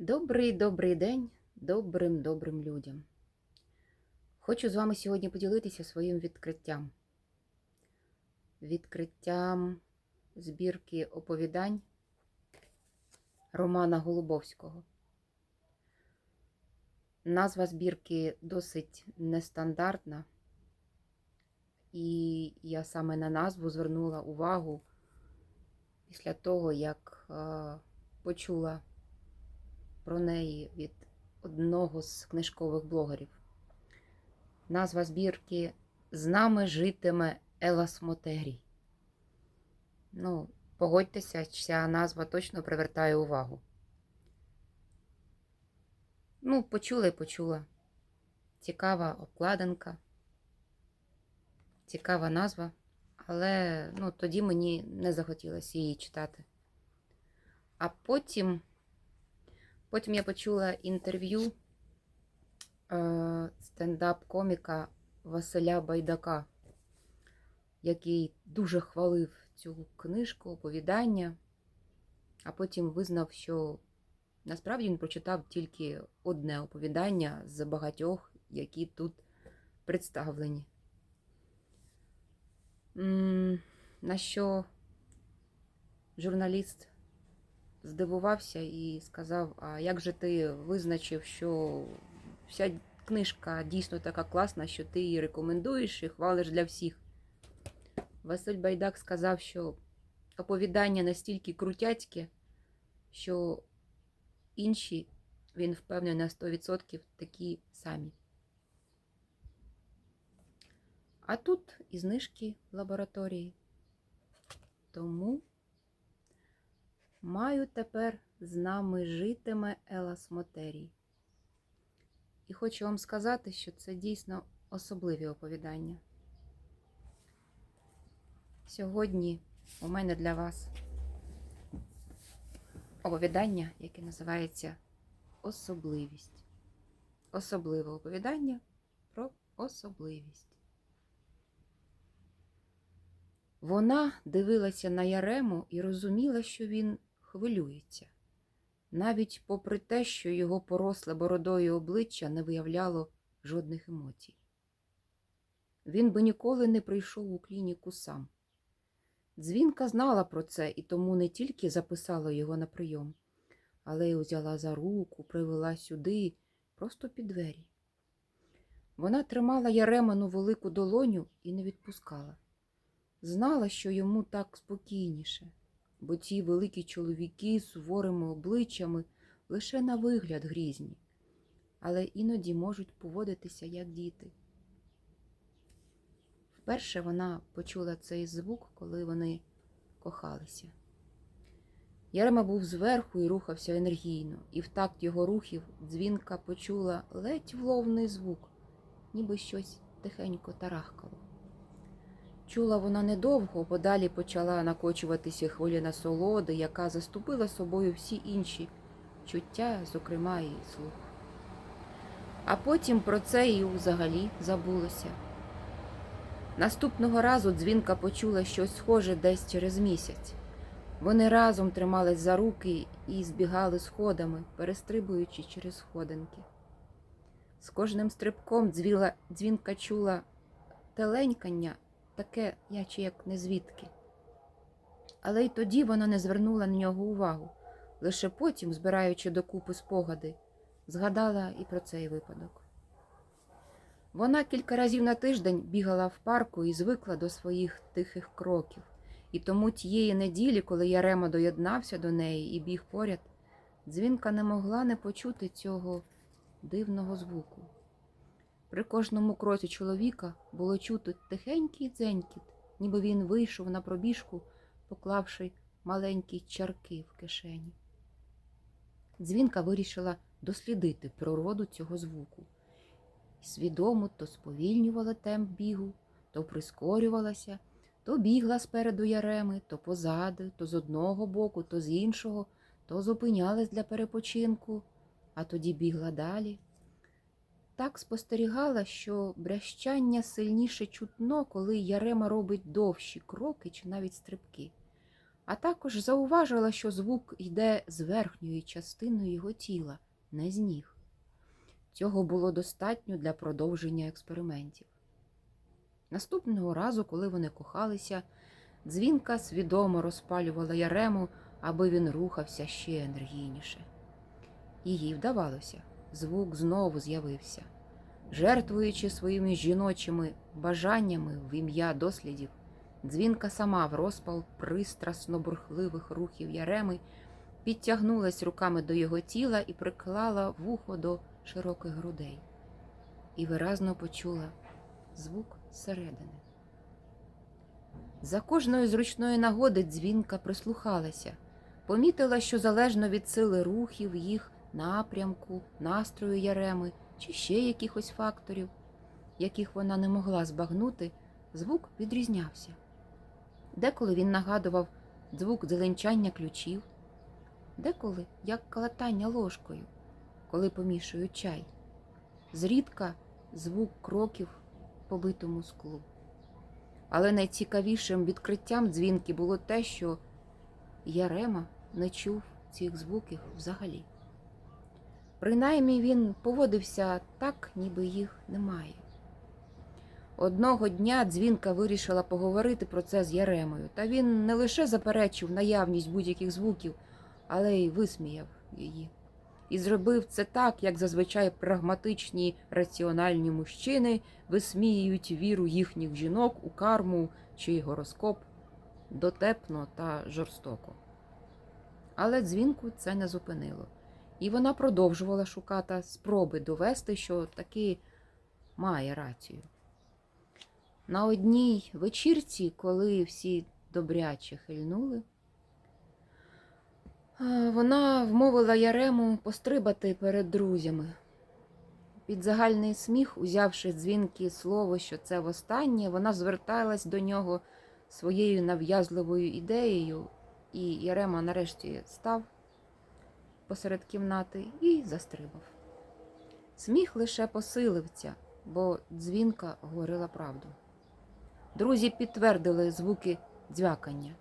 Добрий добрий день добрим добрим людям. Хочу з вами сьогодні поділитися своїм відкриттям. Відкриттям збірки оповідань Романа Голубовського. Назва збірки досить нестандартна, і я саме на назву звернула увагу після того, як е, почула про неї від одного з книжкових блогерів. Назва збірки З нами житиме Елас Мотерій. Ну, погодьтеся, ця назва точно привертає увагу. Ну, почула і почула. Цікава обкладинка, цікава назва, але ну, тоді мені не захотілося її читати. А потім. Потім я почула інтерв'ю е, стендап-коміка Василя Байдака, який дуже хвалив цю книжку, оповідання, а потім визнав, що насправді він прочитав тільки одне оповідання з багатьох, які тут представлені. На що журналіст здивувався і сказав: А як же ти визначив, що вся книжка дійсно така класна, що ти її рекомендуєш і хвалиш для всіх? Василь Байдак сказав, що оповідання настільки крутяцьке, що інші, він впевнений на 100% такі самі. А тут і знижки в лабораторії. Тому Маю тепер з нами житиме Елас Мотерій. І хочу вам сказати, що це дійсно особливі оповідання. Сьогодні у мене для вас оповідання, яке називається Особливість. Особливе оповідання про особливість. Вона дивилася на Ярему і розуміла, що він хвилюється, навіть попри те, що його поросле бородою обличчя не виявляло жодних емоцій. Він би ніколи не прийшов у клініку сам. Дзвінка знала про це і тому не тільки записала його на прийом, але й узяла за руку, привела сюди, просто під двері. Вона тримала Яреману велику долоню і не відпускала. Знала, що йому так спокійніше, бо ті великі чоловіки з суворими обличчями лише на вигляд грізні, але іноді можуть поводитися як діти. Вперше вона почула цей звук, коли вони кохалися. Ярема був зверху і рухався енергійно, і в такт його рухів дзвінка почула ледь вловний звук, ніби щось тихенько тарахкало. Чула вона недовго, бо далі почала накочуватися хвиля насолоди, яка заступила собою всі інші чуття, зокрема і слух. А потім про це і взагалі забулося. Наступного разу дзвінка почула щось схоже десь через місяць. Вони разом тримались за руки і збігали сходами, перестрибуючи через сходинки. З кожним стрибком дзвіла, дзвінка чула теленькання таке, яче як не звідки. Але й тоді вона не звернула на нього увагу, лише потім, збираючи докупи спогади, згадала і про цей випадок. Вона кілька разів на тиждень бігала в парку і звикла до своїх тихих кроків, і тому тієї неділі, коли Ярема доєднався до неї і біг поряд, дзвінка не могла не почути цього дивного звуку. При кожному кроці чоловіка було чути тихенький дзенькіт, ніби він вийшов на пробіжку, поклавши маленькі чарки в кишені. Дзвінка вирішила дослідити природу цього звуку. Свідомо то сповільнювала темп бігу, то прискорювалася, то бігла спереду яреми, то позаду, то з одного боку, то з іншого, то зупинялась для перепочинку, а тоді бігла далі так спостерігала, що брящання сильніше чутно, коли Ярема робить довші кроки чи навіть стрибки. а також зауважила, що звук йде з верхньої частини його тіла, не з ніг. Цього було достатньо для продовження експериментів. Наступного разу, коли вони кохалися, дзвінка свідомо розпалювала Ярему, аби він рухався ще енергійніше. Їй вдавалося, звук знову з'явився. Жертвуючи своїми жіночими бажаннями в ім'я дослідів, дзвінка сама в розпал пристрасно бурхливих рухів Яреми підтягнулась руками до його тіла і приклала вухо до широких грудей. І виразно почула звук зсередини. За кожної зручної нагоди дзвінка прислухалася, помітила, що залежно від сили рухів, їх напрямку, настрою Яреми чи ще якихось факторів, яких вона не могла збагнути, звук відрізнявся. Деколи він нагадував звук зеленчання ключів, деколи як калатання ложкою, коли помішують чай, зрідка звук кроків по битому склу. Але найцікавішим відкриттям дзвінки було те, що Ярема не чув цих звуків взагалі. Принаймні він поводився так, ніби їх немає. Одного дня дзвінка вирішила поговорити про це з Яремою, та він не лише заперечив наявність будь-яких звуків, але й висміяв її. І зробив це так, як зазвичай прагматичні раціональні мужчини висміюють віру їхніх жінок у карму чи гороскоп дотепно та жорстоко. Але дзвінку це не зупинило, і вона продовжувала шукати спроби довести, що таки має рацію. На одній вечірці, коли всі добряче хильнули, вона вмовила Ярему пострибати перед друзями. Під загальний сміх, узявши дзвінки слово, що це востаннє, вона зверталась до нього своєю нав'язливою ідеєю, і Ярема нарешті став посеред кімнати і застрибав. Сміх лише посилився, бо дзвінка говорила правду. Друзі підтвердили звуки дзвякання.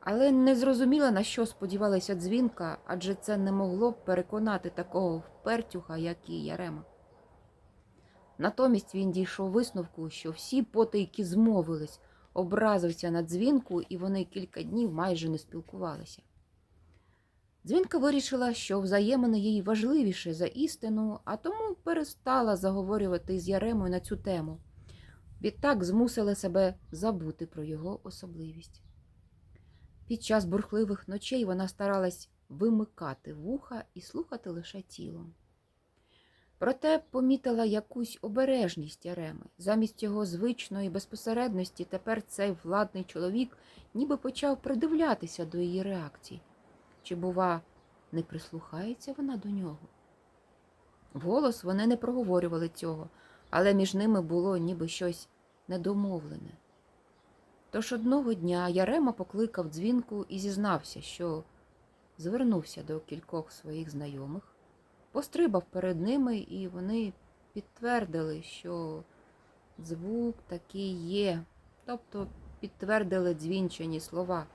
Але не зрозуміла, на що сподівалася дзвінка, адже це не могло переконати такого впертюха, як і Ярема. Натомість він дійшов висновку, що всі потайки змовились, образився на дзвінку, і вони кілька днів майже не спілкувалися. Дзвінка вирішила, що взаємини їй важливіше за істину, а тому перестала заговорювати з Яремою на цю тему. Відтак змусила себе забути про його особливість. Під час бурхливих ночей вона старалась вимикати вуха і слухати лише тілом. Проте помітила якусь обережність Яреми. Замість його звичної безпосередності тепер цей владний чоловік ніби почав придивлятися до її реакцій. Чи, бува, не прислухається вона до нього? Вголос вони не проговорювали цього, але між ними було ніби щось недомовлене. Тож одного дня Ярема покликав дзвінку і зізнався, що звернувся до кількох своїх знайомих, пострибав перед ними, і вони підтвердили, що звук такий є, тобто підтвердили дзвінчані слова.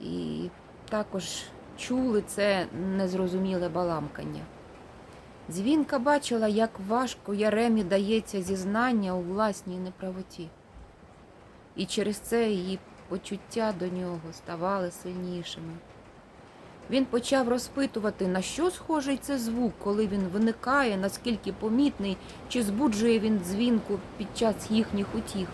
І також чули це незрозуміле баламкання. Дзвінка бачила, як важко Яремі дається зізнання у власній неправоті. І через це її почуття до нього ставали сильнішими. Він почав розпитувати, на що схожий це звук, коли він виникає, наскільки помітний, чи збуджує він дзвінку під час їхніх утіх.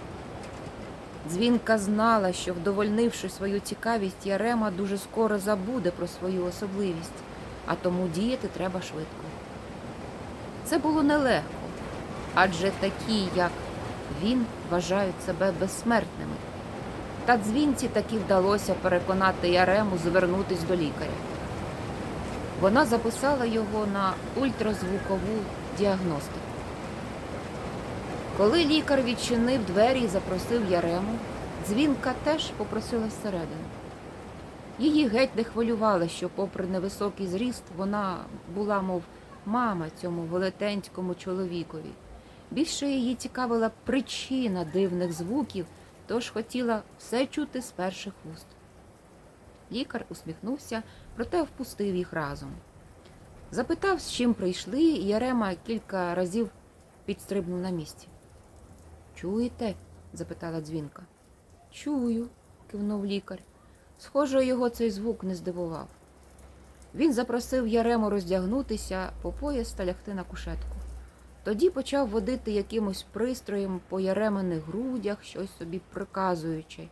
Дзвінка знала, що, вдовольнивши свою цікавість, Ярема дуже скоро забуде про свою особливість, а тому діяти треба швидко. Це було нелегко, адже такі, як він, вважають себе безсмертними. Та дзвінці таки вдалося переконати Ярему звернутись до лікаря. Вона записала його на ультразвукову діагностику. Коли лікар відчинив двері і запросив Ярему, дзвінка теж попросила всередину. Її геть не хвилювало, що, попри невисокий зріст, вона була, мов мама цьому велетенському чоловікові. Більше її цікавила причина дивних звуків, тож хотіла все чути з перших вуст. Лікар усміхнувся, проте впустив їх разом. Запитав, з чим прийшли, і Ярема кілька разів підстрибнув на місці. Чуєте? запитала дзвінка. Чую, кивнув лікар. Схоже, його цей звук не здивував. Він запросив Ярему роздягнутися по пояс та лягти на кушетку. Тоді почав водити якимось пристроєм по яремених грудях, щось собі приказуючи.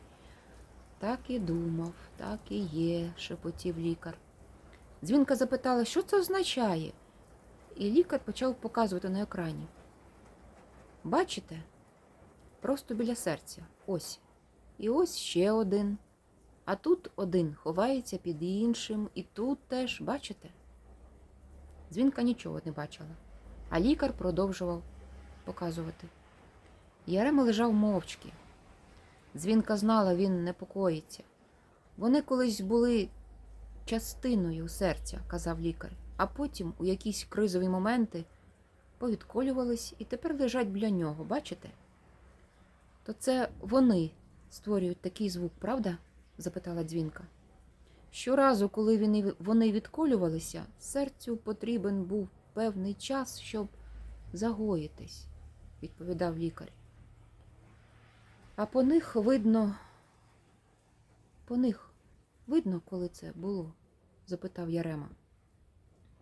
Так і думав, так і є, шепотів лікар. Дзвінка запитала, що це означає, і лікар почав показувати на екрані. Бачите? Просто біля серця. Ось. І ось ще один. А тут один ховається під іншим, і тут теж, бачите? Дзвінка нічого не бачила, а лікар продовжував показувати. Ярема лежав мовчки. Дзвінка знала, він непокоїться. Вони колись були частиною серця, казав лікар, а потім у якісь кризові моменти повідколювались і тепер лежать біля нього, бачите? То це вони створюють такий звук, правда? запитала дзвінка. Щоразу, коли вони- відколювалися, серцю потрібен був певний час, щоб загоїтись, відповідав лікар. А по них видно, по них видно, коли це було? запитав Ярема.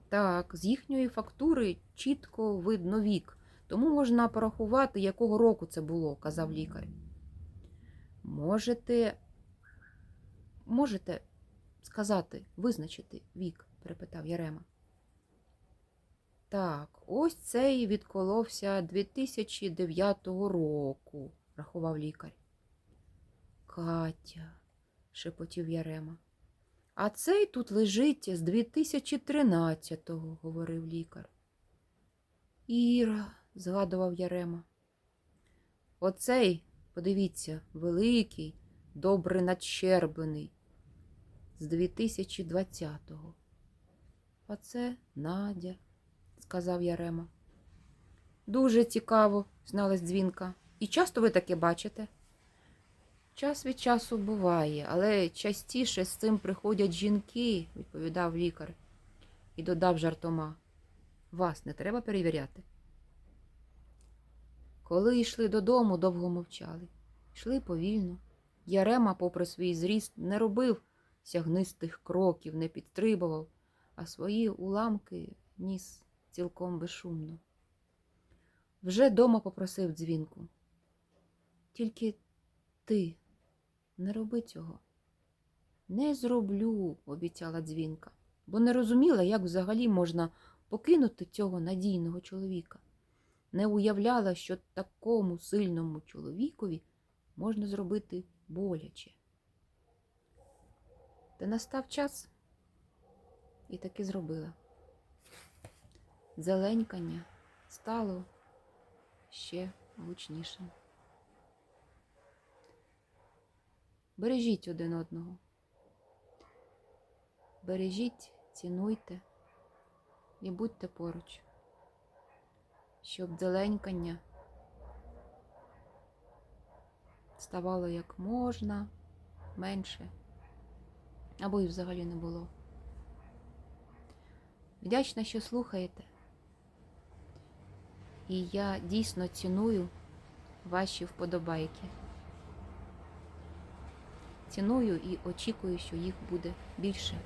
Так, з їхньої фактури чітко видно вік, тому можна порахувати, якого року це було, казав лікар. Можете, можете сказати, визначити вік? перепитав Ярема. Так, ось цей відколовся 2009 року, рахував лікар. Катя, шепотів Ярема. А цей тут лежить з 2013-го, говорив лікар. Іра, згадував Ярема. Оцей, подивіться, великий, добре надщерблений, з 2020-го. А це Надя, сказав Ярема. Дуже цікаво, зналась дзвінка. І часто ви таке бачите? Час від часу буває, але частіше з цим приходять жінки, відповідав лікар і додав жартома. Вас не треба перевіряти. Коли йшли додому, довго мовчали. Йшли повільно. Ярема, попри свій зріст, не робив сягнистих кроків, не підстрибував, а свої уламки ніс цілком безшумно. Вже дома попросив дзвінку. Тільки ти не роби цього. Не зроблю, обіцяла дзвінка, бо не розуміла, як взагалі можна покинути цього надійного чоловіка. Не уявляла, що такому сильному чоловікові можна зробити боляче. Та настав час і таки зробила. Зеленькання стало ще гучнішим. Бережіть один одного. Бережіть, цінуйте і будьте поруч, щоб дзеленькання ставало як можна менше, або й взагалі не було. Вдячна, що слухаєте. І я дійсно ціную ваші вподобайки. Ціную і очікую, що їх буде більше.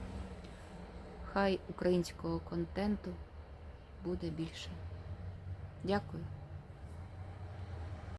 Хай українського контенту буде більше. Дякую.